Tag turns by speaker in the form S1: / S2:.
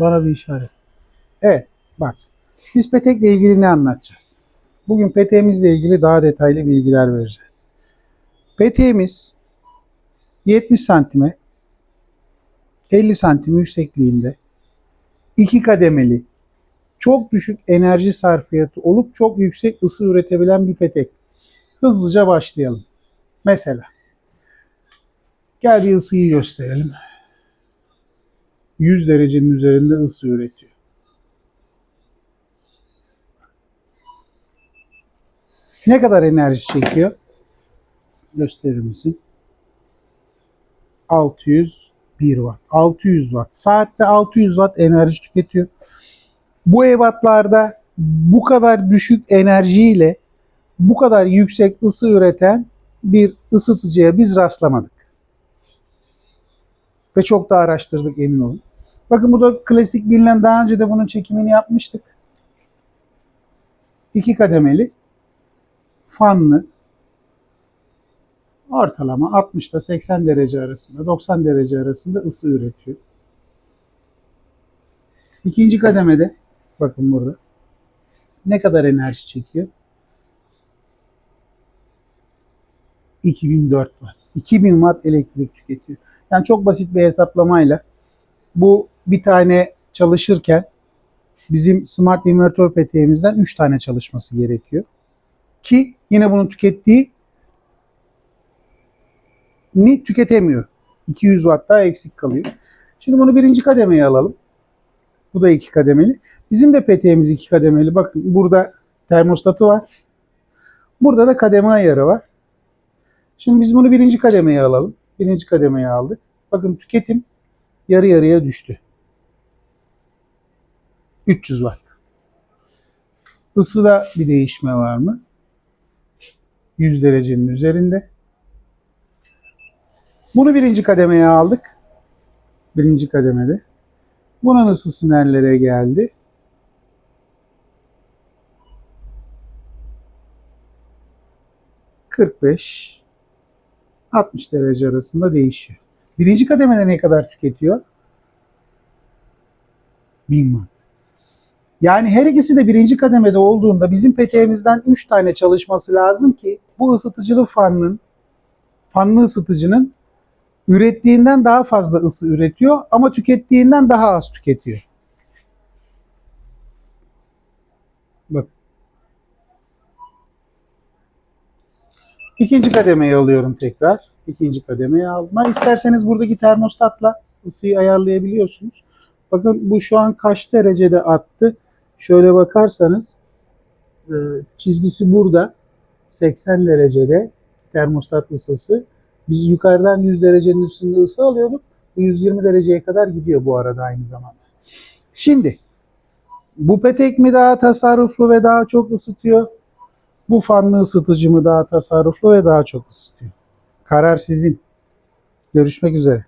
S1: Bana bir işaret. Evet bak. Biz petekle ilgili ne anlatacağız? Bugün peteğimizle ilgili daha detaylı bilgiler vereceğiz. Peteğimiz 70 santime 50 santim yüksekliğinde iki kademeli çok düşük enerji sarfiyatı olup çok yüksek ısı üretebilen bir petek. Hızlıca başlayalım. Mesela gel bir ısıyı gösterelim. 100 derecenin üzerinde ısı üretiyor. Ne kadar enerji çekiyor? Gösterir misin? 601 watt. 600 watt. Saatte 600 watt enerji tüketiyor. Bu ebatlarda bu kadar düşük enerjiyle bu kadar yüksek ısı üreten bir ısıtıcıya biz rastlamadık. Ve çok da araştırdık emin olun. Bakın bu da klasik bilinen daha önce de bunun çekimini yapmıştık. İki kademeli fanlı ortalama 60 ile 80 derece arasında 90 derece arasında ısı üretiyor. İkinci kademede bakın burada ne kadar enerji çekiyor? 2004 watt. 2000 watt elektrik tüketiyor. Yani çok basit bir hesaplamayla bu bir tane çalışırken bizim smart invertör peteğimizden 3 tane çalışması gerekiyor. Ki yine bunun tükettiği ni tüketemiyor. 200 watt daha eksik kalıyor. Şimdi bunu birinci kademeye alalım. Bu da iki kademeli. Bizim de peteğimiz iki kademeli. Bakın burada termostatı var. Burada da kademe ayarı var. Şimdi biz bunu birinci kademeye alalım. Birinci kademeye aldık. Bakın tüketim yarı yarıya düştü. 300 watt. Isıda bir değişme var mı? 100 derecenin üzerinde. Bunu birinci kademeye aldık. Birinci kademede. Bunun ısısı nerelere geldi? ...45... ...60 derece arasında değişiyor. Birinci kademede ne kadar tüketiyor? 1000 watt. Yani her ikisi de birinci kademede olduğunda bizim peteğimizden 3 tane çalışması lazım ki bu ısıtıcılı fanın fanlı ısıtıcının ürettiğinden daha fazla ısı üretiyor ama tükettiğinden daha az tüketiyor. Bak. İkinci kademeye alıyorum tekrar. İkinci kademeye alma. İsterseniz buradaki termostatla ısıyı ayarlayabiliyorsunuz. Bakın bu şu an kaç derecede attı. Şöyle bakarsanız e, çizgisi burada 80 derecede termostat ısısı. Biz yukarıdan 100 derecenin üstünde ısı alıyorduk. Bu 120 dereceye kadar gidiyor bu arada aynı zamanda. Şimdi bu petek mi daha tasarruflu ve daha çok ısıtıyor? Bu fanlı ısıtıcı mı daha tasarruflu ve daha çok ısıtıyor? Karar sizin. Görüşmek üzere.